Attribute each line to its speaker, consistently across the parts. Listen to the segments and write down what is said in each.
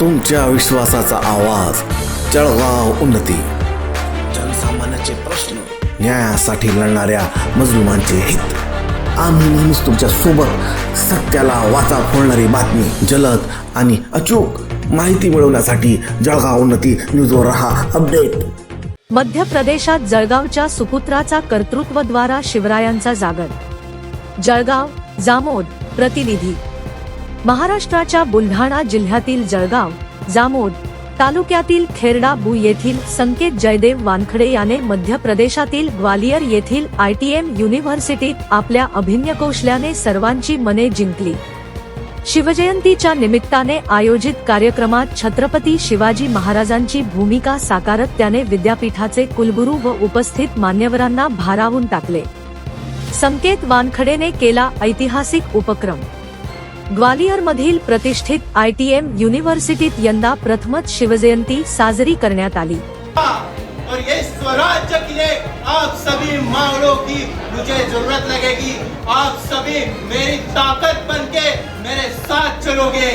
Speaker 1: तुमच्या विश्वासाचा आवाज. जळगाव उन्नती. जनसामान्याचे प्रश्न न्यायासाठी लढणाऱ्या मजलुमांचे हित. आम्ही नेहमीच तुमच्यासोबत सत्याला वाचा फोडणारी बातमी जलद आणि अचूक माहिती मिळवण्यासाठी जळगाव उन्नती न्यूजवर रहा. अपडेट.
Speaker 2: मध्य प्रदेशात जळगावच्या सुपुत्राचा कर्तृत्वद्वारा शिवरायांचा जागर जळगाव जामोद प्रतिनिधी. महाराष्ट्राच्या बुलढाणा जिल्ह्यातील जळगाव जामोद तालुक्यातील खेरडा बु येथील संकेत जयदेव वानखडे याने मध्य प्रदेशातील ग्वालियर येथील आय टी एम युनिव्हर्सिटीत आपल्या अभिनय कौशल्याने सर्वांची मने जिंकली. शिवजयंतीच्या निमित्ताने आयोजित कार्यक्रमात छत्रपती शिवाजी महाराजांची भूमिका साकारत त्याने विद्यापीठाचे कुलगुरू व उपस्थित मान्यवरांना भारावून टाकले. संकेत वानखडेने केला ऐतिहासिक उपक्रम. ग्वालियर मधील प्रतिष्ठित आय टी एम युनिव्हर्सिटीत यंदा प्रथमच शिवजयंती साजरी करण्यात आली.
Speaker 3: और ये स्वराज्य के लिए आप सभी मावड़ों की मुझे ज़रूरत लगेगी। आप सभी मेरी ताकत बन के मेरे साथ चलोगे।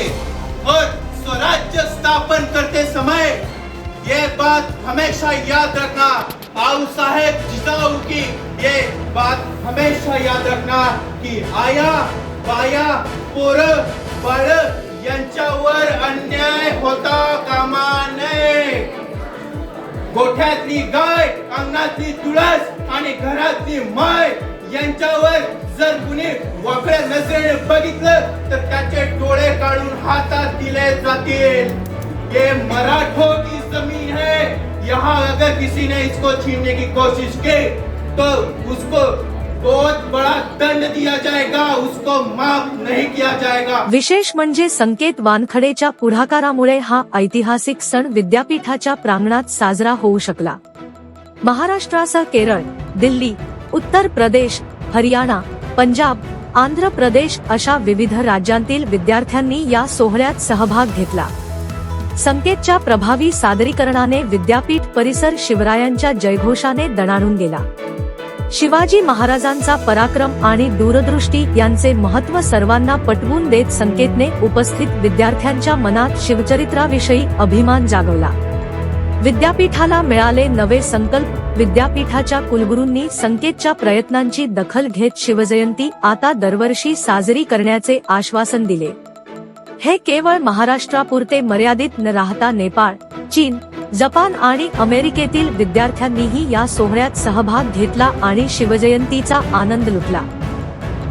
Speaker 3: और स्वराज्य स्थापन करते समय ये बात हमेशा याद रखना। आऊ साहेब जिजाऊ की ये बात हमेशा याद रखना कि आया बाया पोर बाळ यांच्यावर अन्याय होता कामा नये. गोठ्यातली गाय अंगणातली तुळस आणि घरातली माय यांच्यावर जर कुणी वाकड्या नजरेने बघितलं तर त्याचे डोळे काढून हातात दिले जातील. ये मराठों की जमीन है यहाँ अगर किसी ने इसको छीनने की कोशिश की तो उसको बहुत बड़ा दंड दिया जाएगा उसको माफ नहीं किया जाएगा।
Speaker 2: विशेष म्हणजे संकेत वानखडेच्या पुढाकारामुळे हा ऐतिहासिक सण विद्यापीठाच्या प्रांगणात साजरा होऊ शकला. महाराष्ट्रासह केरळ दिल्ली उत्तर प्रदेश हरियाणा पंजाब आंध्र प्रदेश अशा विविध राज्यांतील विद्यार्थ्यांनी या सोहळ्यात सहभाग घेतला. संकेतच्या प्रभावी सादरीकरणाने विद्यापीठ परिसर शिवरायांच्या जयघोषाने दणाणून गेला. शिवाजी महाराजांचा पराक्रम आणि दूरदृष्टी यांचे महत्त्व सर्वांना पटवून देत संकेतने उपस्थित विद्यार्थ्यांच्या मनात शिवचरित्राविषयी अभिमान जागवला. विद्यापीठाला मिळाले नवे संकल्प. विद्यापीठाच्या कुलगुरूंनी संकेतच्या प्रयत्नांची दखल घेत शिवजयंती आता दरवर्षी साजरी करण्याचे आश्वासन दिले. हे केवळ महाराष्ट्रापुरते मर्यादित न राहता नेपाळ चीन जपान आणि अमेरिकेतील विद्यार्थ्यांनीही या सोहळ्यात सहभाग घेतला आणि शिवजयंतीचा आनंद लुटला.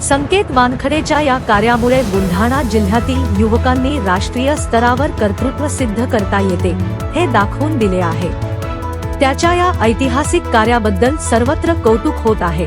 Speaker 2: संकेत वानखडेच्या या कार्यामुळे बुलढाणा जिल्ह्यातील युवकांनी राष्ट्रीय स्तरावर कर्तृत्व सिद्ध करता येते हे दाखवून दिले आहे. त्याच्या या ऐतिहासिक कार्याबद्दल सर्वत्र कौतुक होत आहे.